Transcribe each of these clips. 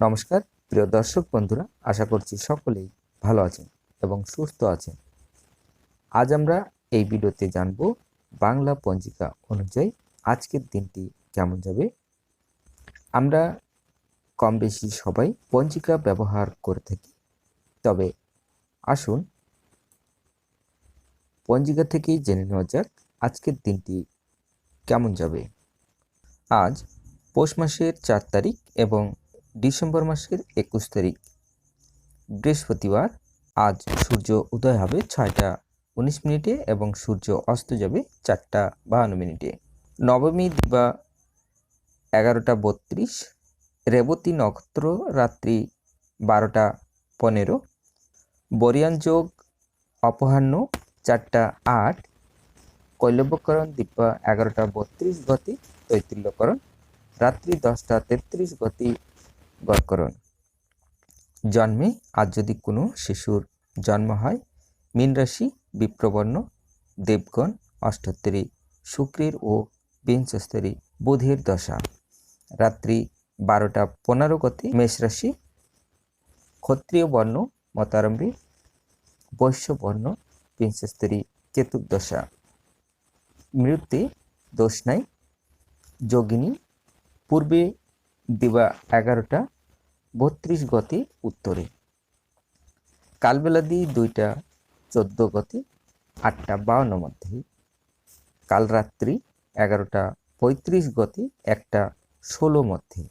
নমস্কার, প্রিয় দর্শক বন্ধুরা, আশা করছি সকলেই ভালো আছেন এবং সুস্থ আছেন। আজ আমরা এই ভিডিওতে জানব বাংলা পঞ্জিকা অনুযায়ী আজকের দিনটি কেমন যাবে। আমরা কম বেশি সবাই পঞ্জিকা ব্যবহার করে থাকি, তবে আসুন পঞ্জিকা থেকেই জেনে নেওয়া যাক আজকের দিনটি কেমন যাবে। আজ পৌষ মাসের চার তারিখ এবং ডিসেম্বর মাসের একুশ তারিখ। বৃহস্পতিবার আজ সূর্য উদয় হবে ছয়টা উনিশ মিনিটে এবং সূর্য অস্ত যাবে চারটা বাহান্ন মিনিটে। নবমী দিবা এগারোটা বত্রিশ, রেবতী নক্ষত্র রাত্রি বারোটা পনেরো, বরিয়ান যোগ অপরাহ্ন চারটা আট কৈলব্যকরণ দিব্যা এগারোটা বত্রিশ গতি, তৈতিল্যকরণ রাত্রি দশটা তেত্রিশ গতি গড়করণ জন্মে আজ যদি কোনো শিশুর জন্ম হয়, মীন রাশি, বিপ্রবর্ণ, দেবগণ অষ্টোত্তরী শুক্রের ও বিংশস্তরী বুধের দশা। রাত্রি বারোটা পনেরো গতি মেষ রাশি, ক্ষত্রিয় বর্ণ, মতারম্ভী বৈশ্য বর্ণ বিংশস্তরী কেতুর দশা। মৃত্যু দোষ নাই। যোগিনী, পূর্বে দিবা এগারোটা, বত্রিশ গতি উত্তরে। কালবেলাদি দুইটা, চোদ্দ গতি, আটটা বাউন্ন মধ্যে। কাল রাত্রি এগারোটা, পঁয়ত্রিশ গতি, একটা ষোলো মধ্যে।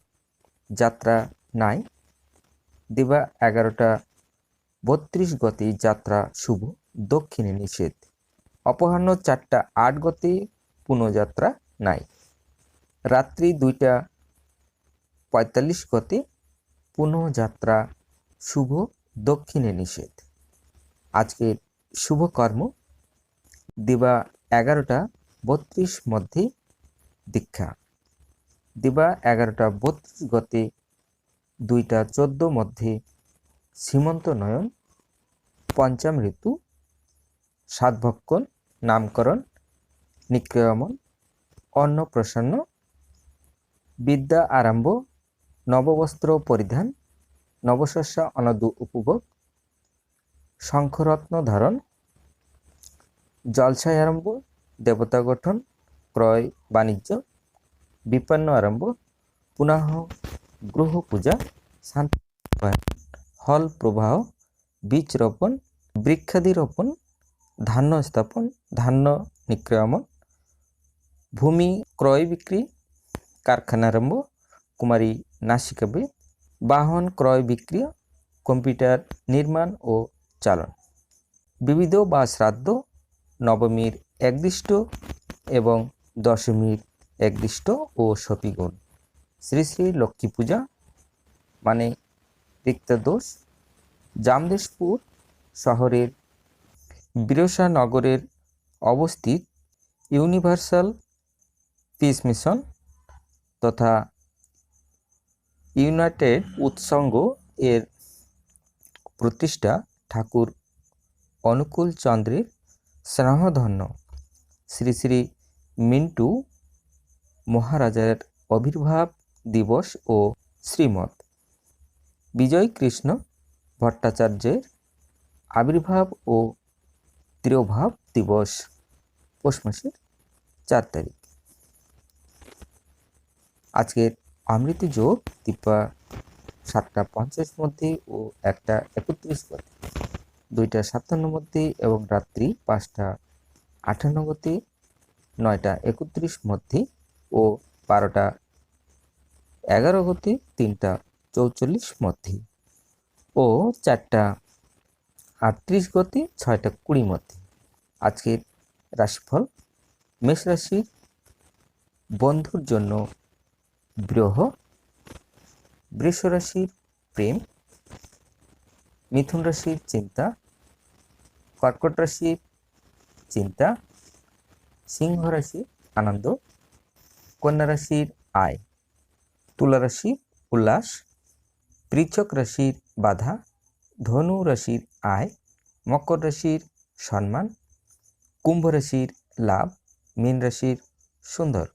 যাত্রা নাই। দিবা এগারোটা, বত্রিশ গতি যাত্রা শুভ, দক্ষিণে নিষেধ। অপরাহ্ন চারটা, আট গতি পুনঃযাত্রা নাই। রাত্রি দুইটা পঁয়তাল্লিশ গতি পুনঃযাত্রা, শুভ দক্ষিণে নিষেধ। আজকের শুভ কর্ম, দিবা এগারোটা বত্রিশ মধ্যে দীক্ষা। দিবা এগারোটা বত্রিশ গতে দুইটা চোদ্দ মধ্যে সীমন্ত নয়ন, পঞ্চম ঋতু সাতভক্ষণ নামকরণ নিক্রয়মন অন্নপ্রসন্ন বিদ্যা আরম্ভ নববস্ত্র পরিধান, নবশস্য অনদু উপভোগ, শঙ্খরত্ন ধারণ, জলসায় আরম্ভ, দেবতা গঠন, ক্রয় বাণিজ্য, বিপন্ন আরম্ভ পুনঃ গ্রহ পূজা, শান্তি হল প্রবাহ, বীজ রোপণ, বৃক্ষাদি রোপণ, ধান্য স্থাপন, ধান্য নিক্রয়মন, ভূমি ক্রয় বিক্রি, কারখানা আরম্ভ, কুমারী নাসিকাবে, বাহন ক্রয় বিক্রিয়া কম্পিউটার নির্মাণ ও চালন। বিবিধ বা শ্রাদ্ধ, নবমীর একদিষ্ট এবং দশমীর একদিষ্ট ও সপিগুণ। শ্রী শ্রী লক্ষ্মী পূজা মানে রিক্তদোষ জামদেশপুর শহরের বিরসানগরের অবস্থিত ইউনিভার্সাল পিস মিশন তথা ইউনাইটেড উৎসঙ্গ এর প্রতিষ্ঠা ঠাকুর অনুকূল চন্দ্রের স্নেহধন্য। শ্রী শ্রী মিন্টু মহারাজার আবির্ভাব দিবস ও শ্রীমত বিজয় কৃষ্ণ ভট্টাচার্যের আবির্ভাব ও তিরোভাব দিবস, পৌষ মাসের চার তারিখ। আজকের অমৃতি যোগ দিব্যা সাতটা পঞ্চাশ মধ্যে ও একটা একত্রিশ মধ্যে। দুইটা সাতান্ন মধ্যে এবং রাত্রি পাঁচটা আটান্ন গতি নয়টা একত্রিশ মধ্যে ও বারোটা এগারো গতি তিনটা চৌচল্লিশ মধ্যে ও চারটা আটত্রিশ গতি ছয়টা কুড়ি মধ্যে। আজকের রাশিফল মেষ রাশির বন্ধুর জন্য বিরহ বৃষ রাশির প্রেম মিথুন রাশির চিন্তা কর্কট রাশির চিন্তা সিংহ রাশির আনন্দ কন্যা রাশির আয় তুলা রাশির উল্লাস বৃচ্ছক রাশির বাধা ধনু রাশির আয় মকর রাশির সম্মান কুম্ভ রাশির লাভ মীন রাশির সুন্দর।